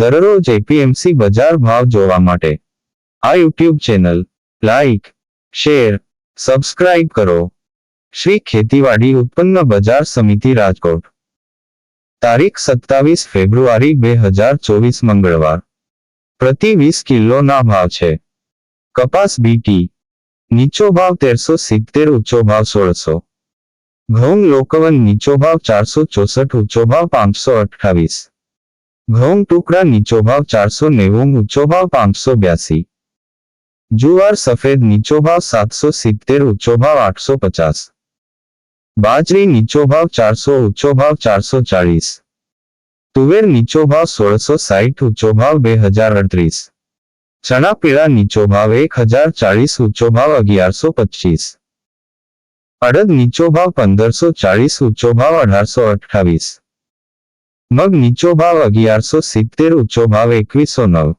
દરરોજ એપીએમસી બજાર ભાવ જોવા માટે. આ YouTube channel, like, share, subscribe કરો. શ્રી ખેતીવાડી ઉત્પન્ન બજાર સમિતિ રાજકોટ. તારીખ સત્તાવીસ ફેબ્રુઆરી બે હજાર ચોવીસ મંગળવાર. પ્રતિ વીસ કિલોના ભાવ છે. કપાસ બીટી નીચો ભાવ તેરસો સિત્તેર, ઊંચો ભાવ સોળસો. ઘઉં લોકવન નીચો ભાવ ચારસો ચોસઠ, ઊંચો ભાવ પાંચસો અઠ્ઠાવીસ. ઘઉં ટુકડા નીચો ભાવ ચારસો નેવું ઊંચો ભાવ પાંચસો બ્યાસી જુવાર સફેદ નીચો ભાવ સાતસો સિત્તેર ઊંચો ભાવ આઠસો પચાસ બાજરી નીચો ભાવ ચારસો ઊંચો ભાવ ચારસો ચાળીસ તુવેર નીચો ભાવ સોળસો સાઠ ઊંચો ભાવ બે હજાર અડત્રીસ ચણા પીળા નીચો ભાવ એક હજાર ચાળીસ ઊંચો ભાવ અગિયારસો પચીસ અડદ નીચો ભાવ પંદરસો ચાળીસ ઊંચો ભાવ અઢારસો અઠ્ઠાવીસ મગ નીચો ભાવ અગિયારસો સિત્તેર ઊંચો ભાવ એકવીસો નવ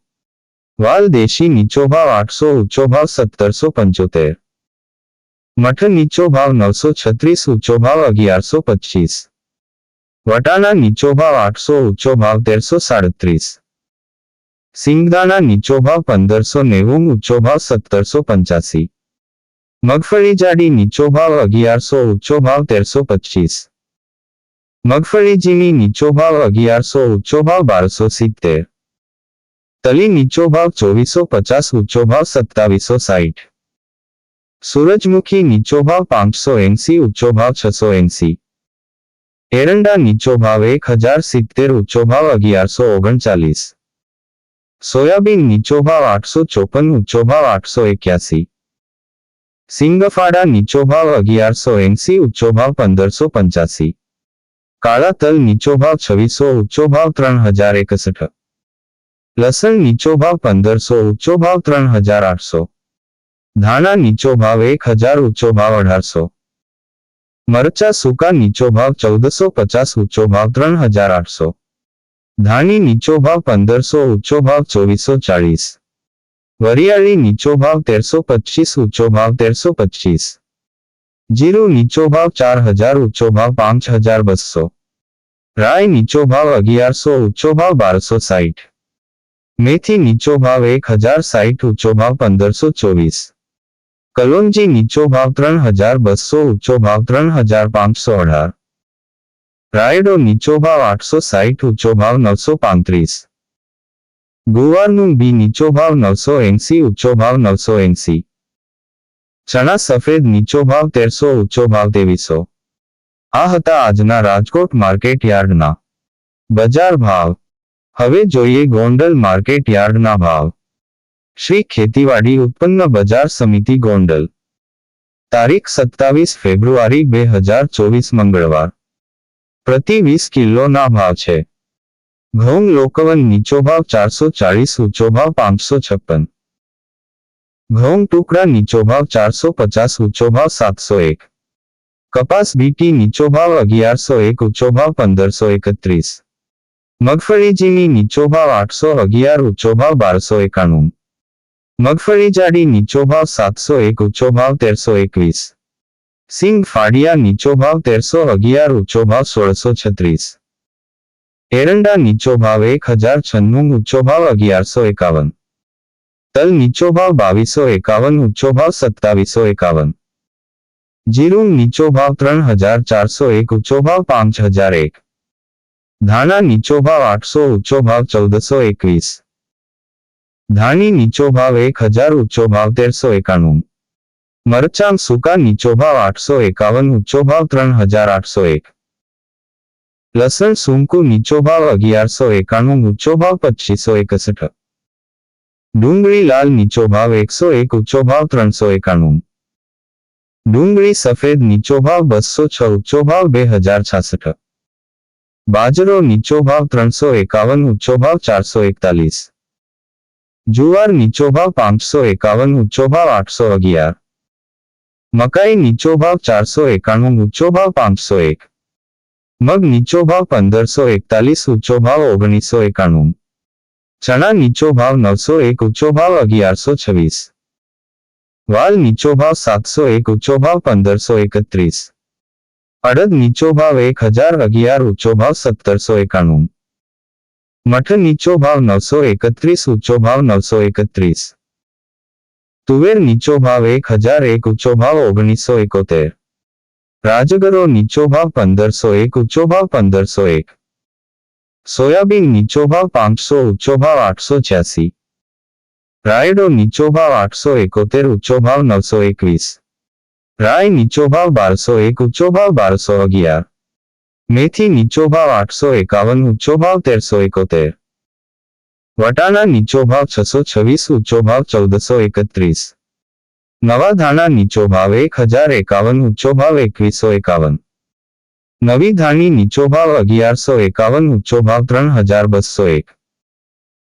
વાલ દેશી નીચો ભાવ આઠસો ઊંચો ભાવ સત્તરસો પંચોતેર મઠ નીચો ભાવ નવસો છત્રીસ ઊંચો ભાવ અગિયારસો પચીસ વટાણા નીચો ભાવ આઠસો ઊંચો ભાવ તેરસો સાડત્રીસ સિંગદાણા નીચો ભાવ પંદરસો નેવું ઊંચો ભાવ સત્તરસો પંચ્યાસી મગફળી જાડી નીચો ભાવ અગિયારસો ઊંચો ભાવ તેરસો પચીસ મગફળી ઝીણી નીચો ભાવ અગિયારસો ઊંચો ભાવ બારસો સિત્તેર તલી નીચો ભાવ ચોવીસો પચાસ ઊંચો ભાવ સત્તાવીસો સાઠ સૂરજમુખી નીચો ભાવ પાંચસો એંસી ઊંચો ભાવ છસો એંસી એરંડા નીચો ભાવ એક હજાર સિત્તેર ઊંચો ભાવ અગિયારસો ઓગણચાલીસ સોયાબીન નીચો ભાવ આઠસો ચોપન ઊંચો ભાવ આઠસો એક્યાસી સિંગફાડા નીચો ભાવ અગિયારસો એંસી ઊંચો ભાવ પંદરસો પંચ્યાસી કાળા તલ નીચો ભાવ છવ્વીસો ઊંચો ભાવ ત્રણ હજાર એકસઠ લસણ નીચો ભાવ પંદરસો ઊંચો ભાવ ત્રણ હજાર આઠસો ધાણા નીચો ભાવ એક હજાર ઊંચો ભાવ અઢારસો મરચા સૂકા નીચો ભાવ ચૌદસો પચાસ ઊંચો ભાવ ત્રણ હજાર આઠસો ધાણી નીચો ભાવ પંદરસો ઊંચો ભાવ ચોવીસો ચાળીસ વરિયાળી નીચો ભાવ તેરસો પચીસ ઊંચો ભાવ તેરસો પચીસ જીરું નીચો ભાવ ચાર હજાર ઊંચો ભાવ પાંચ હજાર બસો રાય નીચો ભાવ અગિયારસો ઊંચો ભાવ બારસો સાઠ મેથી નીચો ભાવ એક હજાર સાઠ ઊંચો ભાવ પંદરસો ચોવીસ કલોંજી નીચો ભાવ ત્રણ હજાર બસો ઊંચો ભાવ ત્રણ હજાર પાંચસો અઢાર રાયડો નીચો ભાવ આઠસો સાઠ ઊંચો ભાવ નવસો પાંત્રીસ ગુવારનું બી નીચો ભાવ નવસો એંસી ઊંચો ભાવ નવસો એંસી ચણા સફેદ નીચો ભાવ તેરસો ઊંચો ભાવ ત્રેવીસો આ હતા આજના રાજકોટ માર્કેટ યાર્ડના. બજાર ભાવ. હવે જોઈએ ગોંડલ માર્કેટ યાર્ડના ભાવ. શ્રી ખેતીવાડી ઉત્પન્ન બજાર સમિતિ ગોંડલ. તારીખ સત્તાવીસ ફેબ્રુઆરી બે હજાર ચોવીસ મંગળવાર. પ્રતિ વીસ કિલોના ભાવ છે. ઘઉં લોકવન નીચો ભાવ ચારસો ચાળીસ, ઊંચો ભાવ પાંચસો છપ્પન. ઘઉં ટુકડા નીચો ભાવ ચારસો પચાસ, ઊંચો ભાવ સાતસો એક. કપાસ બીટી નીચો ભાવ અગિયારસો એક ઊંચો ભાવ પંદરસો એકત્રીસ મગફળી ઝીણી નીચો ભાવ આઠસો અગિયાર ઊંચો ભાવ બારસો એકાણું મગફળી જાડી નીચો ભાવ સાતસો એક ઊંચો ભાવ તેરસો એકવીસ સિંગ ફાડિયા નીચો ભાવ તેરસો અગિયાર ઊંચો ભાવ સોળસો છત્રીસ એરંડા નીચો ભાવ એક હજાર છન્નું ઊંચો ભાવ અગિયારસો એકાવન તલ નીચો ભાવ બાવીસો એકાવન ઊંચો ભાવ સત્તાવીસો એકાવન જીરું નીચો ભાવ ત્રણ હજાર ચારસો એક ઊંચો ભાવ પાંચ હજાર એક ધાણા નીચો ભાવ આઠસો ઊંચો ભાવ ચૌદસો એકવીસ ધાણી નીચો ભાવ એક હજાર ઊંચો ભાવ તેરસો એકાણું મરચાં સૂકા નીચો ભાવ આઠસો એકાવન ઊંચો ભાવ ત્રણ હજાર આઠસો એક લસણ સૂંકું નીચો ભાવ અગિયારસો એકાણું ઊંચો ભાવ પચીસો એકસઠ ડુંગળી લાલ નીચો ભાવ એકસો એક ઊંચો ભાવ ત્રણસો એકાણું ડુંગળી સફેદ નીચો ભાવ બસો છ ઊંચો ભાવ બે હજાર છાસઠ બાજરો નીચો ભાવ ત્રણસો એકાવન ઊંચો ભાવ ચારસો એકતાલીસ જુવાર નીચો ભાવ પાંચસો એકાવન ઊંચો ભાવ આઠસો અગિયાર મકાઈ નીચો ભાવ ચારસો એકાણું ઊંચો ભાવ પાંચસો એક મગ નીચો ભાવ પંદરસો એકતાલીસ ઊંચો ભાવ ઓગણીસો એકાણું ચણા નીચો ભાવ નવસો એક ઊંચો ભાવ અગિયારસો છવ્વીસ વાલ નીચો ભાવ સાતસો એક ઊંચો ભાવ પંદરસો એકત્રીસ અડદ નીચો ભાવ એક હજાર અગિયાર ઊંચો ભાવ સત્તરસો એકાણું મઠ નીચો ભાવ નવસો એકત્રીસ ઊંચો ભાવ નવસો એકત્રીસ તુવેર નીચો ભાવ એક હજાર એક ઊંચો ભાવ ઓગણીસો એકોતેર રાજગરો નીચો ભાવ પંદરસો એક ઊંચો ભાવ પંદરસો એક સોયાબીન નીચો ભાવ પાંચસો ઊંચો ભાવ આઠસો છ્યાસી રાયડો નીચો ભાવ આઠસો એકોતેર, ઊંચો ભાવ નવસો એકવીસ. રાય નીચો ભાવ બારસો એક, ઊંચો ભાવ બારસો અગિયાર. મેથી નીચો ભાવ આઠસો એકાવન, ઊંચો ભાવ તેરસો એકોતેર. વટાણા નીચો ભાવ છસો છવ્વીસ, ઊંચો ભાવ ચૌદસો એકત્રીસ. નવા ધાણા નીચો ભાવ એક હજાર એકાવન, ઊંચો ભાવ એકવીસો એકાવન. નવી ધાણી નીચો ભાવ અગિયારસો એકાવન, ઊંચો ભાવ ત્રણ હજાર બસો એક.